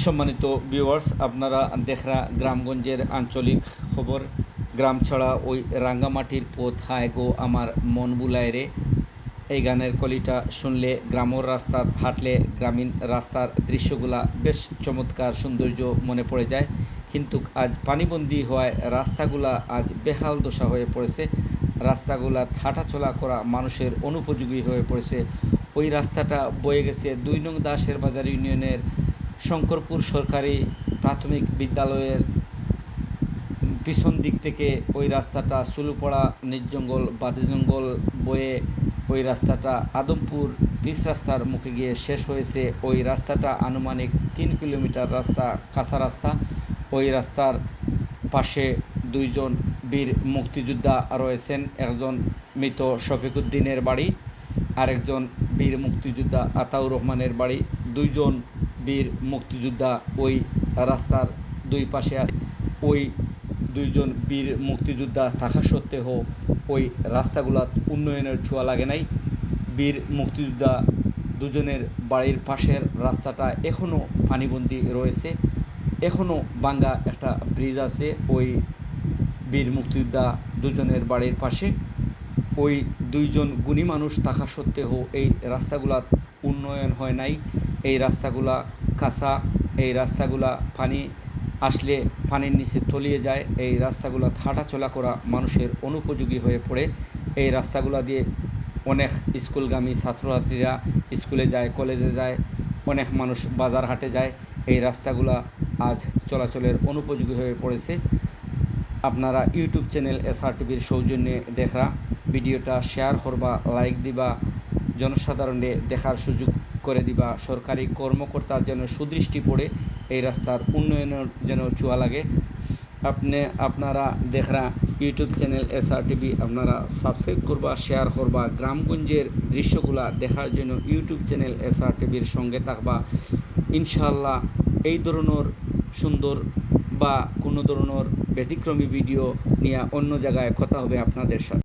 সম্মানিত ভিউয়ার্স আপনারা দেখরা গ্রামগঞ্জের আঞ্চলিক খবর। গ্রাম ছাড়া ওই রাঙ্গামাটির পথ, হায় গো আমার মন বুলায় রে। এই গানের কলিটা শুনলে গ্রামের রাস্তা হাঁটলে গ্রামীণ রাস্তার দৃশ্যগুলা বেশ চমৎকার সৌন্দর্য মনে পড়ে যায়। কিন্তু আজ পানিবন্দি হওয়ায় রাস্তাগুলা আজ বেহাল দশা হয়ে পড়েছে। রাস্তাগুলা হাঁটাচলা করা মানুষের অনুপযোগী হয়ে পড়েছে। ওই রাস্তাটা বয়ে গেছে দুই নং দাসের বাজার ইউনিয়নের শঙ্করপুর সরকারি প্রাথমিক বিদ্যালয়ের পিছন দিক থেকে ওই রাস্তাটা সুলুপড়া, নির্জঙ্গল বাদে জঙ্গল বয়ে ওই রাস্তাটা আদমপুর পিচ রাস্তার মুখে গিয়ে শেষ হয়েছে। ওই রাস্তাটা আনুমানিক তিন কিলোমিটার রাস্তা, কাঁচা রাস্তা। ওই রাস্তার পাশে দুইজন বীর মুক্তিযোদ্ধা রয়েছেন। একজন মৃত শফিকুদ্দিনের বাড়ি, আরেকজন বীর মুক্তিযোদ্ধা আতাউর রহমানের বাড়ি। দুইজন বীর মুক্তিযোদ্ধা ওই রাস্তার দুই পাশে আছে। ওই দুইজন বীর মুক্তিযোদ্ধা থাকা সত্ত্বেও ওই রাস্তাগুলা উন্নয়নের ছোঁয়া লাগে নাই। বীর মুক্তিযোদ্ধা দুজনের বাড়ির পাশের রাস্তাটা এখনও পানিবন্দি রয়েছে। এখনও বাঙ্গা একটা ব্রিজ আছে ওই বীর মুক্তিযোদ্ধা দুজনের বাড়ির পাশে। ওই দুইজন গুণী মানুষ থাকা সত্ত্বেও এই রাস্তাগুলা উন্নয়ন হয় নাই। এই রাস্তাগুলা কাঁচা, এই রাস্তাগুলা পানি আসলে পানির নিচে তলিয়ে যায়, এই রাস্তাগুলো হাঁটাচলা করা মানুষের অনুপযোগী হয়ে পড়ে। এই রাস্তাগুলো দিয়ে অনেক স্কুলগামী ছাত্রছাত্রীরা স্কুলে যায়, কলেজে যায়, অনেক মানুষ বাজার হাটে যায়। এই রাস্তাগুলা আজ চলাচলের অনুপযোগী হয়ে পড়েছে। আপনারা ইউটিউব চ্যানেল এসআর টিভির সৌজন্যে দেখা ভিডিওটা শেয়ার করবা, লাইক দিবা, জনসাধারণে দেখার সুযোগ করে দিবা। সরকারি কর্মকর্তার যেন সুদৃষ্টি পড়ে, এই রাস্তার উন্নয়নের যেন চুয়া লাগে। আপনি, আপনারা দেখরা ইউটিউব চ্যানেল এসআর টিভি আপনারা সাবস্ক্রাইব করবা শেয়ার করবা। গ্রামগঞ্জের দৃশ্যগুলা দেখার জন্য ইউটিউব চ্যানেল এসআর টিভির সঙ্গে থাকবা। ইনশাল্লাহ এই ধরনের সুন্দর বা কোনো ধরনের ব্যতিক্রমী ভিডিও নিয়ে অন্য জায়গায় কথা হবে আপনাদের সাথে।